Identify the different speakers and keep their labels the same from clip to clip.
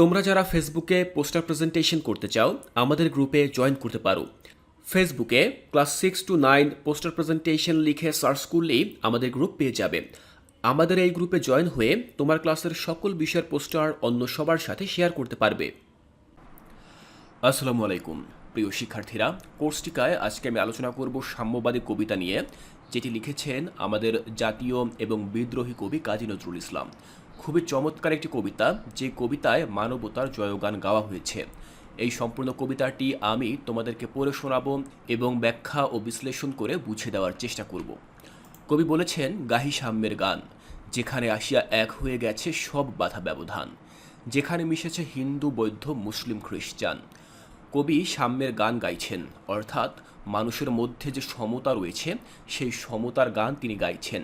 Speaker 1: তোমরা যারা ফেসবুকে পোস্টার প্রেজেন্টেশন করতে চাও, আমাদের গ্রুপে জয়েন করতে পারো। ফেসবুকে class six to nine poster presentation লিখে সার্চ করলেই আমাদের গ্রুপ পেয়ে যাবে। আমাদের এই গ্রুপে জয়েন হয়ে তোমার ক্লাসের সকল বিষয়ের পোস্টার অন্য সবার সাথে শেয়ার করতে পারবে। আসসালামু আলাইকুম, প্রিয় শিক্ষার্থীরা। কোর্সটিকায় আজকে আমি আলোচনা করব সাম্যবাদী কবিতা নিয়ে, যেটি লিখেছেন আমাদের জাতীয় এবং বিদ্রোহী কবি কাজী নজরুল ইসলাম। খুবই চমৎকার একটি কবিতা, যে কবিতায় মানবতার জয়গান গাওয়া হয়েছে। এই সম্পূর্ণ কবিতাটি আমি তোমাদেরকে পড়ে শোনাবো এবং ব্যাখ্যা ও বিশ্লেষণ করে বুঝে দেওয়ার চেষ্টা করব। কবি বলেছেন, গাহি সাম্যের গান, যেখানে আসিয়া এক হয়ে গেছে সব বাধা ব্যবধান, যেখানে মিশেছে হিন্দু, বৌদ্ধ, মুসলিম, খ্রিস্টান। কবি সাম্যের গান গাইছেন, অর্থাৎ মানুষের মধ্যে যে সমতা রয়েছে, সেই সমতার গান তিনি গাইছেন।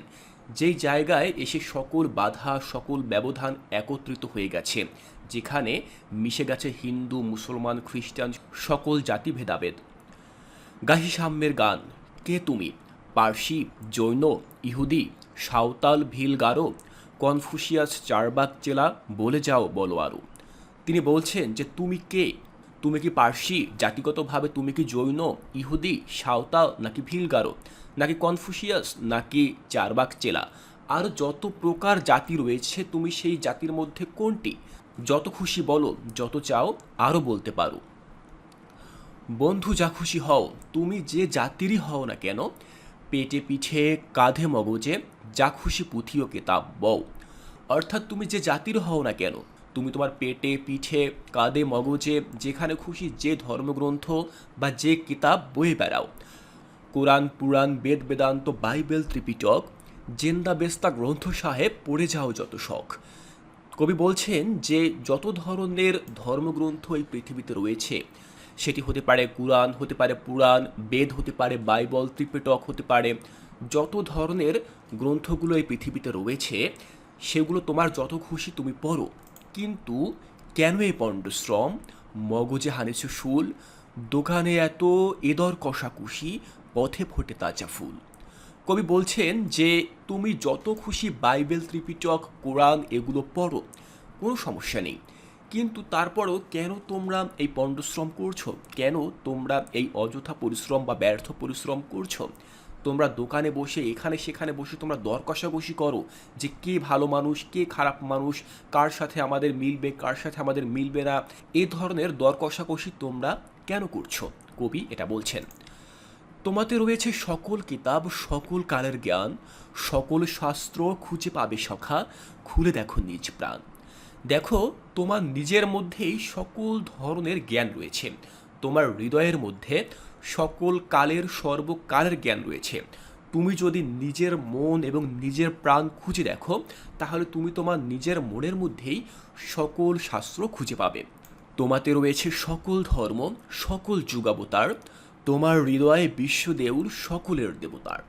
Speaker 1: যেই জায়গায় এসে সকল বাধা, সকল ব্যবধান একত্রিত হয়ে গেছে, যেখানে মিশে গেছে হিন্দু, মুসলমান, খ্রিস্টান, সকল জাতি ভেদাভেদ। গাহি সাম্যের গান, কে তুমি? পার্সি, জৈন, ইহুদি, সাঁওতাল ভিল গারো কনফুসিয়াস চারবাক চেলা, বলে যাও বলো আরও তিনি বলছেন যে, তুমি কে? তুমি কি পার্সি? জাতিগতভাবে তুমি কি জৈন, ইহুদি, সাঁওতাল, নাকি ভিলগারো, নাকি কনফুসিয়াস, নাকি চারবাক চেলা আর যত প্রকার জাতি রয়েছে, তুমি সেই জাতির মধ্যে কোনটি? যত খুশি বলো, যত চাও, আরও বলতে পারো। বন্ধু, যা খুশি হও, তুমি যে জাতিরই হও না কেন, পেটে পিঠে, কাঁধে মগজে, যা খুশি পুঁথিও, কেতাব, বও। অর্থাৎ তুমি যে জাতির হও না কেন তুমি তোমার পেটে, পিঠে, কাঁধে, মগজে যেখানে খুশি যে ধর্মগ্রন্থ বা যে কিতাব বয়ে বেড়াও। Quran, Puran, Veda, Vedanta, Bible, Tripitaka, Zend, Avesta, Granth Sahib পড়ে যাও যত শখ। কবি বলছেন যে যত ধরনের ধর্মগ্রন্থ এই পৃথিবীতে রয়েছে, সেটি হতে পারে কুরআন, হতে পারে পুরাণ, বেদ, হতে পারে বাইবল, ত্রিপিটক হতে পারে, যত ধরনের গ্রন্থগুলো এই পৃথিবীতে রয়েছে, সেগুলো তোমার যত খুশি তুমি পড়ো। কিন্তু কেন এই পণ্ডশ্রম মগজে হানেছ শুল, দোকানে এত এদর কষাকুষি পথে ফোটে তাজা ফুল। কবি বলছেন যে, তুমি যত খুশি বাইবেল, ত্রিপিটক, কোরআন এগুলো পড়ো, কোনো সমস্যা নেই। কিন্তু তারপরও কেন তোমরা এই পণ্ডশ্রম করছ? কেন তোমরা এই অযথা পরিশ্রম বা ব্যর্থ পরিশ্রম করছ? তোমরা দোকানে বসে, এখানে সেখানে বসে তোমরা দর কষাকষি করো যে কে ভালো মানুষ, কে খারাপ মানুষ, কার সাথে আমাদের মিলবে, কার সাথে আমাদের মিলবে না। এই ধরনের দর কষাকষি তোমরা কেন করছ? কবি এটা বলছেন। তোমাতে রয়েছে সকল কিতাব, সকল কালের জ্ঞান, সকল শাস্ত্র খুঁজে পাবে সখা, খুলে দেখো নিজ প্রাণ। দেখো, তোমার নিজের মধ্যেই সকল ধরনের জ্ঞান রয়েছে। তোমার হৃদয়ের মধ্যে সকল কালের সর্বকালের জ্ঞান রয়েছে। তুমি যদি নিজের মন এবং নিজের প্রাণ খুঁজে দেখো, তাহলে তুমি তোমার নিজের মনের মধ্যেই সকল শাস্ত্র খুঁজে পাবে। তোমাতে রয়েছে সকল ধর্ম, সকল যুগাবতার, তোমার হৃদয়ে বিশ্বদেউল সকলের দেবতার।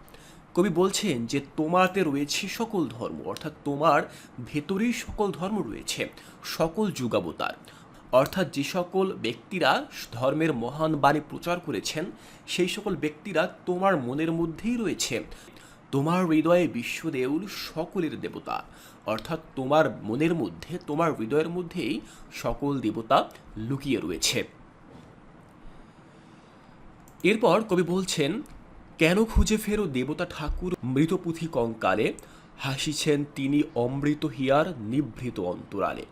Speaker 1: কবি বলছেন যে তোমাতে রয়েছে সকল ধর্ম, অর্থাৎ তোমার ভেতরেই সকল ধর্ম রয়েছে, সকল যুগাবতার। অর্থাৎ যে সকল ব্যক্তিরা ধর্মের মহান বাণী প্রচার করেছেন, সেই সকল ব্যক্তিরা তোমার মনের মধ্যেই রয়েছে। তোমার হৃদয়ে বিশ্বদেউল সকলের দেবতা। অর্থাৎ তোমার মনের মধ্যে, তোমার হৃদয়ের মধ্যেই সকল দেবতা লুকিয়ে রয়েছে। এরপর কবি বলছেন, কেন খুঁজে ফেরো দেবতা ঠাকুর মৃতপুথি কঙ্কালে? হাসিছেন তিনি অমৃত হিয়ার নিভৃত অন্তরালে।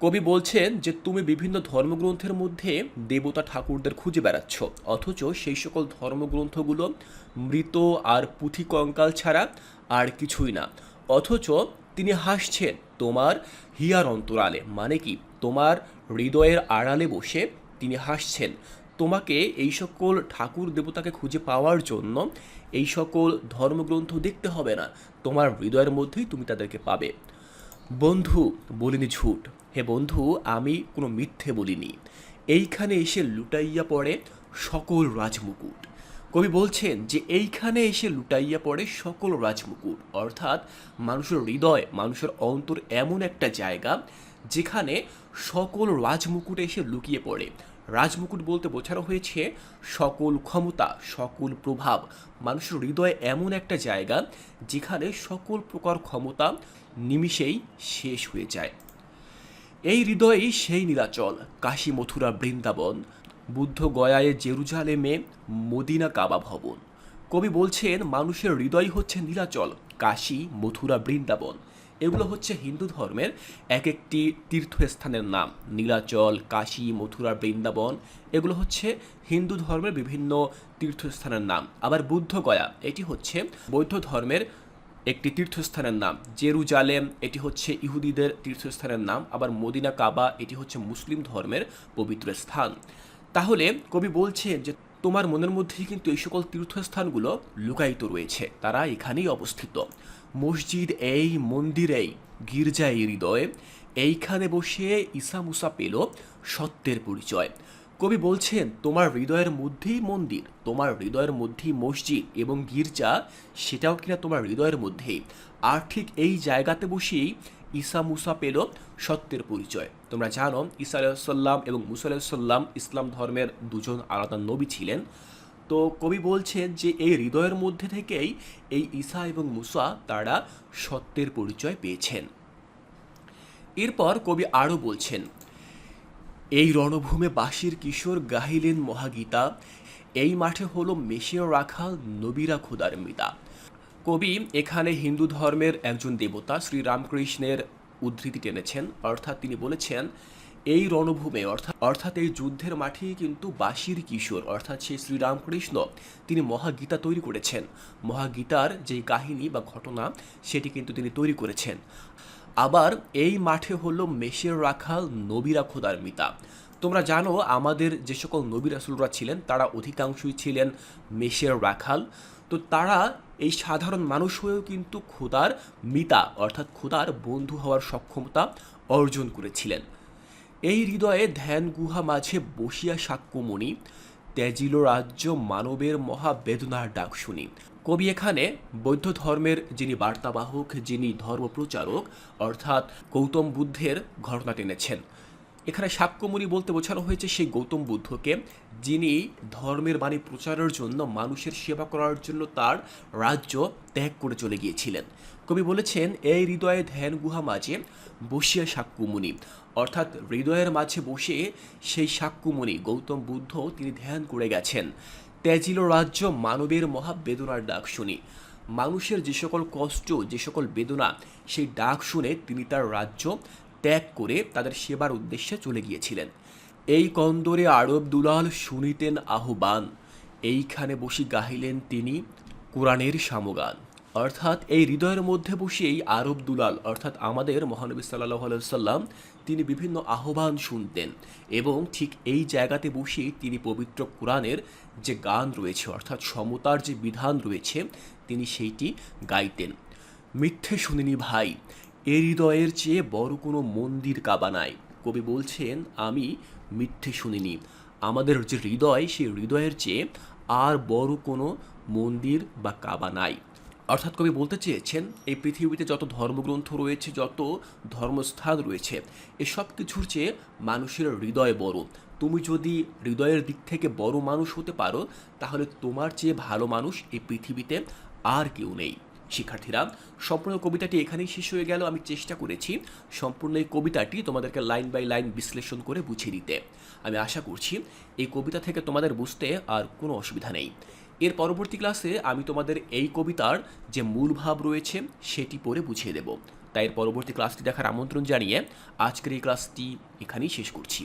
Speaker 1: কবি বলছেন যে, তুমি বিভিন্ন ধর্মগ্রন্থের মধ্যে দেবতা ঠাকুরদের খুঁজে বেড়াচ্ছ। অথচ সেই সকল ধর্মগ্রন্থগুলো মৃত আর পুঁথি কঙ্কাল ছাড়া আর কিছুই না। অথচ তিনি হাসছেন, তোমার হিয়ার অন্তরালে। মানে কি, তোমার হৃদয়ের আড়ালে বসে তিনি হাসছেন। তোমাকে এই সকল ঠাকুর দেবতাকে খুঁজে পাওয়ার জন্য এই সকল ধর্মগ্রন্থ দেখতে হবে না। তোমার হৃদয়ের মধ্যেই তুমি তাদেরকে পাবে। বন্ধু, বলিনি ঝুট। হে বন্ধু, আমি কোনো মিথ্যে বলিনি। এইখানে এসে লুটাইয়া পড়ে সকল রাজমুকুট। কবি বলছেন যে, এইখানে এসে লুটাইয়া পড়ে সকল রাজমুকুট। অর্থাৎ মানুষের হৃদয়, মানুষের অন্তর এমন একটা জায়গা যেখানে সকল রাজমুকুট এসে লুকিয়ে পড়ে। রাজমুকুট বলতে বোঝানো হয়েছে সকল ক্ষমতা, সকল প্রভাব, মানুষের হৃদয় এমন একটা জায়গা যেখানে সকল প্রকার ক্ষমতা নিমিষেই শেষ হয়ে যায়। এই হৃদয়েই সেই নীলাচল, কাশী মথুরা বৃন্দাবন, বুদ্ধ গয়ায় জেরুজালেমে মদিনা কাবা ভবন। কবি বলছেন, মানুষের হৃদয় হচ্ছে নীলাচল, কাশী মথুরা বৃন্দাবন। এগুলো হচ্ছে হিন্দু ধর্মের এক একটি তীর্থস্থানের নাম। নীলাচল, কাশী মথুরা বৃন্দাবন, এগুলো হচ্ছে হিন্দু ধর্মের বিভিন্ন তীর্থস্থানের নাম। আবার বুদ্ধ গয়া, এটি হচ্ছে বৌদ্ধ ধর্মের একটি তীর্থস্থানের নাম। জেরুজালেম, এটি হচ্ছে ইহুদিদের তীর্থস্থানের নাম। আবার মদিনা, কাবা, এটি হচ্ছে মুসলিম ধর্মের পবিত্র স্থান। তাহলে কবি বলছেন যে, তোমার মনের মধ্যেই কিন্তু এই সকল তীর্থস্থানগুলো লুকায়িত রয়েছে। তারা এখানেই অবস্থিত। মসজিদ এই, মন্দির এই গির্জা এই হৃদয়ে। এইখানে বসে ঈসা মুসা পেল সত্যের পরিচয়। কবি বলছেন, তোমার হৃদয়ের মধ্যেই মন্দির, তোমার হৃদয়ের মধ্যেই মসজিদ এবং গির্জা, সেটাও কিনা তোমার হৃদয়ের মধ্যেই। আর ঠিক এই জায়গাতে বসেই ঈসা মুসা পেল সত্যের পরিচয়। তোমরা জানো, ঈসা আলাইসাল্লাম এবং মুসা আলাইসাল্লাম ইসলাম ধর্মের দুজন আলাদা নবী ছিলেন। তো কবি বলছেন যে, এই হৃদয়ের মধ্যে থেকেই এই ঈসা এবং মুসা তারা সত্যের পরিচয় পেয়েছেন। এরপর কবি আরও বলছেন এই রণভূমে বাসির কিশোর গাহিলেন মহাগীতা। এই মাঠে হলো মেশিয় রাখাল, নবীরা খুদার মিতা। কবি, এখানে হিন্দু ধর্মের একজন দেবতা শ্রী রামকৃষ্ণের উদ্ধৃতি টেনেছেন। অর্থাৎ তিনি বলেছেন, এই রণভূমে, অর্থাৎ অর্থাৎ এই যুদ্ধের মাঠেই কিন্তু বাসির কিশোর, অর্থাৎ সেই শ্রীরামকৃষ্ণ, তিনি মহাগীতা তৈরি করেছেন। মহাগীতার যে কাহিনী বা ঘটনা, সেটি কিন্তু তিনি তৈরি করেছেন। আবার এই মাঠে হলো মেষের রাখাল, নবীরা খোদার মিতা। তোমরা জানো, আমাদের যে সকল নবী রাসুলরা ছিলেন, তারা অধিকাংশই ছিলেন মেষের রাখাল। তো তারা এই সাধারণ মানুষ হয়েও কিন্তু খোদার মিতা, অর্থাৎ খোদার বন্ধু হওয়ার সক্ষমতা অর্জন করেছিলেন। এই হৃদয়ে ধ্যান গুহা মাঝে বসিয়া সাক্ষ্যমণি, ত্যাজিল রাজ্য মানবের মহা বেদনার ডাক শুনি। কবি এখানে বৌদ্ধ ধর্মের যিনি বার্তাবাহক, যিনি ধর্মপ্রচারক, অর্থাৎ গৌতম বুদ্ধের ঘটনা টেনেছেন। এখানে সাক্ষ্যমণি বলতে বোঝানো হয়েছে সেই গৌতম বুদ্ধকে, যিনি ধর্মের বাণী প্রচারের জন্য মানুষের সেবা করার জন্য তার রাজ্য ত্যাগ করে চলে গিয়েছিলেন। কবি বলেছেন, এই হৃদয়ে ধ্যান গুহা মাঝে বসিয়া সাক্ষ্যমণি। অর্থাৎ হৃদয়ের মাঝে বসে সেই সাক্ষ্যমণি গৌতম বুদ্ধ তিনি ধ্যান করে গেছেন। ত্যাজিল রাজ্য মানবের মহাবেদনার ডাক শুনি। মানুষের যে সকল কষ্ট, যে সকল বেদনা, সেই ডাক শুনে তিনি তার রাজ্য ত্যাগ করে তাদের সেবার উদ্দেশ্যে চলে গিয়েছিলেন। এই কন্দরে আরব দুলাল শুনিতেন আহ্বান। এইখানে বসি গাহিলেন তিনি কোরআনের সামগান অর্থাৎ এই হৃদয়ের মধ্যে বসেই আরব দুলাল, অর্থাৎ আমাদের মহানবী সাল্লাহ সাল্লাম তিনি বিভিন্ন আহ্বান শুনতেন এবং ঠিক এই জায়গাতে বসেই তিনি পবিত্র কোরআনের যে গান রয়েছে, অর্থাৎ সমতার যে বিধান রয়েছে, তিনি সেইটি গাইতেন। মিথ্যে শুনিনি ভাই, এ হৃদয়ের চেয়ে বড় কোনো মন্দির কাবা নাই। কবি বলছেন, আমি মিথ্যে শুনিনি। আমাদের যে হৃদয়, সেই হৃদয়ের চেয়ে আর বড় কোনো মন্দির বা কাবা নাই। অর্থাৎ কবি বলতে চেয়েছেন, এই পৃথিবীতে যত ধর্মগ্রন্থ রয়েছে, যত ধর্মস্থান রয়েছে এসব কিছুর চেয়ে মানুষের হৃদয় বড়। তুমি যদি হৃদয়ের দিক থেকে বড় মানুষ হতে পারো, তাহলে তোমার চেয়ে ভালো মানুষ এই পৃথিবীতে আর কেউ নেই। শিক্ষার্থীরা, সম্পূর্ণ কবিতাটি এখানেই শেষ হয়ে গেল। আমি চেষ্টা করেছি সম্পূর্ণ এই কবিতাটি তোমাদেরকে লাইন বাই লাইন বিশ্লেষণ করে বুঝিয়ে দিতে। আমি আশা করছি, এই কবিতা থেকে তোমাদের বুঝতে আর কোনো অসুবিধা নেই। এর পরবর্তী ক্লাসে আমি তোমাদের এই কবিতার যে মূল ভাব রয়েছে সেটি পড়ে বুঝিয়ে দেব। তাই এর পরবর্তী ক্লাসটি দেখার আমন্ত্রণ জানিয়ে আজকের এই ক্লাসটি এখানেই শেষ করছি।